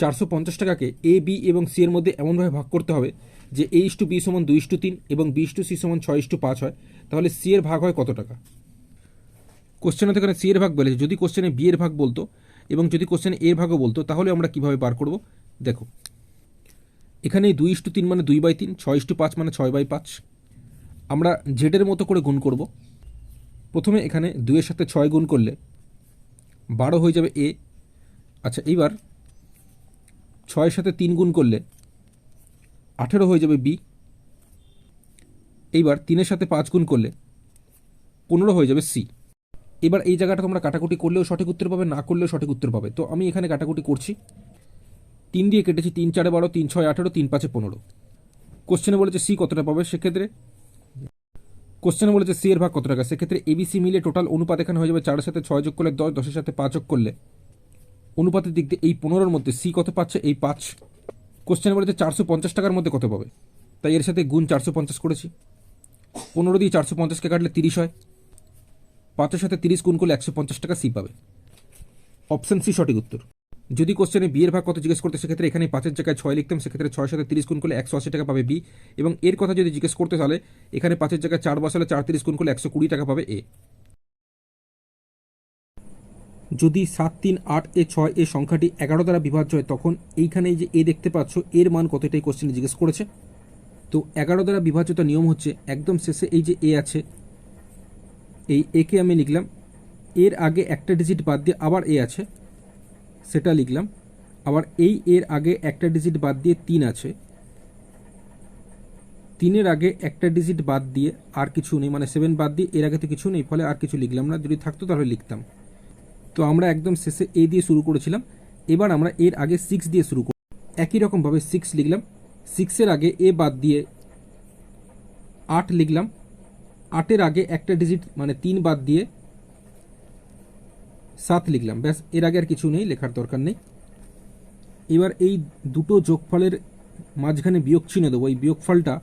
চারশো পঞ্চাশ টাকাকে এ বি এবং সি এর মধ্যে এমনভাবে ভাগ করতে হবে যে এ ইস টু বি সমান দুই ইস টু তিন এবং বি ইস টু সি সমান ছয় ইস টু পাঁচ হয়, তাহলে সি এর ভাগ হয় কত টাকা? কোশ্চেনে এখানে সি এর ভাগ বলেছে যদি কোশ্চেনে বি এর ভাগ বলতো এবং যদি কোশ্চেনে এর ভাগও বলতো, তাহলে আমরা কীভাবে বার করব? দেখো, এখানে দুই ইস টু তিন মানে দুই বাই তিন, ছয় ইস টু পাঁচ মানে ছয় বাই পাঁচ। আমরা জেডের মতো করে গুণ করব। প্রথমে এখানে দুইয়ের সাথে ছয় গুণ করলে বারো হয়ে যাবে এ আচ্ছা এইবার ছয়ের সাথে তিন গুণ করলে আঠেরো হয়ে যাবে বি। এইবার তিনের সাথে পাঁচ গুণ করলে পনেরো হয়ে যাবে সি। এবার এই জায়গাটা তোমরা কাটাকুটি করলেও সঠিক উত্তর পাবে, না করলেও সঠিক উত্তর পাবে। তো আমি এখানে কাটাকুটি করছি। তিন দিয়ে কেটেছি তিন, চারে বারো, তিন, ছয়, আঠেরো, তিন, পাঁচে পনেরো। কোশ্চেনে বলেছে সি কতটা পাবে? সেক্ষেত্রে কোশ্চেনে বলেছে সি এর ভাগ কত টাকা সেক্ষেত্রে এবিসি মিলে টোটাল অনুপাত এখানে হয়ে যাবে চারের সাথে ছয় যোগ করলে দশ, দশের সাথে পাঁচ যোগ করলে অনুপাতের দিক দিয়ে এই পনেরোর মধ্যে সি কত পাচ্ছে? এই পাঁচ কোশ্চেনে বলেছে চারশো পঞ্চাশ টাকার মধ্যে কত পাবে? তাই এর সাথে গুণ চারশো পঞ্চাশ করেছি। পনেরো দিয়ে চারশো পঞ্চাশকে কাটলে তিরিশ হয়। পাঁচের সাথে তিরিশ গুণ করলে একশো পঞ্চাশ টাকা সি পাবে। অপশন সি সঠিক উত্তর। যদি কোশ্চেনে বিয়ের ভাগ কত জিজ্ঞেস করতে, সেক্ষেত্রে এখানে পাঁচের জায়গায় ছয় লিখতাম, সেক্ষেত্রে ছয় সাথে তিরিশ গুণ করলে একশো আশি টাকা পাবে বি এবং এর কথা যদি জিজ্ঞেস করতে তাহলে এখানে পাঁচের জায়গায় চার বসালে চার তিরিশ গুণ করলে একশো কুড়ি টাকা পাবে এ যদি সাত তিন আট এ ছয় এ সংখ্যাটি এগারো দ্বারা বিভাজ্য হয়, তখন এইখানে যে এ দেখতে পাচ্ছ, এর মান কত এটাই কোশ্চেনে জিজ্ঞেস করেছে। তো এগারো দ্বারা বিভাজ্যতার নিয়ম হচ্ছে, একদম শেষে এই যে এ আছে, এই একে আমি লিখলাম, এর আগে একটা ডিজিট বাদ দিয়ে আবার এ আছে, সেটা লিখলাম, আবার এই এর আগে একটা ডিজিট বাদ দিয়ে তিন আছে, তিনের আগে একটা ডিজিট বাদ দিয়ে আর কিছু নেই মানে সেভেন বাদ দিয়ে এর আগে তো কিছু নেই, ফলে আর কিছু লিখলাম না, যদি থাকতো তাহলে লিখতাম। তো আমরা একদম শেষে এ দিয়ে শুরু করেছিলাম। এবার আমরা এর আগে সিক্স দিয়ে শুরু করি। একই রকমভাবে সিক্স লিখলাম। সিক্সের আগে এ বাদ দিয়ে আট লিখলাম। আটের আগে একটা ডিজিট মানে তিন বাদ দিয়ে সাত লিখলাম। ব্যাস, এর আগে আর কিছু নেই, লেখার দরকার নেই। এবার এই দুটো যোগফলের মাঝখানে বিয়োগ চিহ্ন দেবো। এই বিয়োগফলটা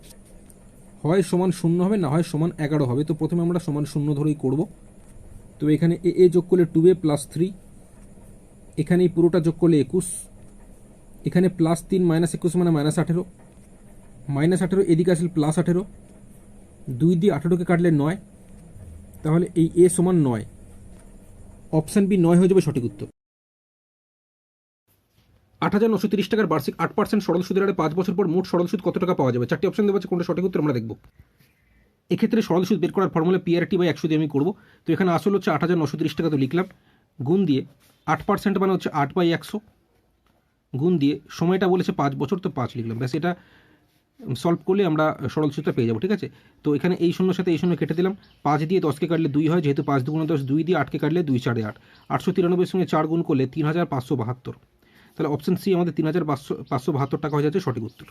হয় সমান শূন্য হবে, না হয় সমান এগারো হবে। তো প্রথমে আমরা সমান শূন্য ধরেই করব। তো এখানে এ এ যোগ করলে টু এ প্লাস থ্রি এখানে এই পুরোটা যোগ করলে একুশ। এখানে প্লাস তিন মাইনাস একুশ মানে মাইনাস আঠেরো। মাইনাস আঠেরো এদিকে আসলে প্লাস আঠেরো। দুই দিয়ে আঠেরোকে কাটলে নয়। তাহলে এই এ সমান নয়। অপশান বি নয় হয়ে যাবে সঠিক উত্তর। আট হাজার নশো তিরিশ টাকার বার্ষিক আট পার্সেন্ট সরল সুদের পাঁচ বছর পর মোট সরল সুদ কত টাকা পাওয়া যাবে? চারটি অপশন দেওয়া আছে, কোনটা সঠিক উত্তর আমরা দেখব। এক্ষেত্রে সরল সুদ বের করার ফর্মুলা পিআরটি বাই একশো দিয়ে আমি করব। তো এখানে আসল হচ্ছে আট হাজার নশো তিরিশ টাকা তো লিখলাম। গুণ দিয়ে আট পার্সেন্ট মানে হচ্ছে আট বাই একশো। গুণ দিয়ে সময়টা বলেছে পাঁচ বছর, তো পাঁচ লিখলাম। ব্যাস, এটা সলভ করলে আমরা সরল সুদটা পেয়ে যাব, ঠিক আছে? তো এখানে এই শূন্যর সাথে এই শূন্য কেটে দিলাম। পাঁচ দিয়ে দশকে কাটলে দুই হয়, যেহেতু পাঁচ দুগুণ দশ, দুই দিয়ে আটকে কাটলে দুই, চারে আট। আটশো তিরানব্বইয়ের সঙ্গে চার গুণ করলে তিন হাজার পাঁচশো বাহাত্তর। তাহলে অপশন সি আমাদের তিন হাজার পাঁচশো পাঁচশো বাহাত্তর টাকা হয়ে যাচ্ছে সঠিক উত্তর।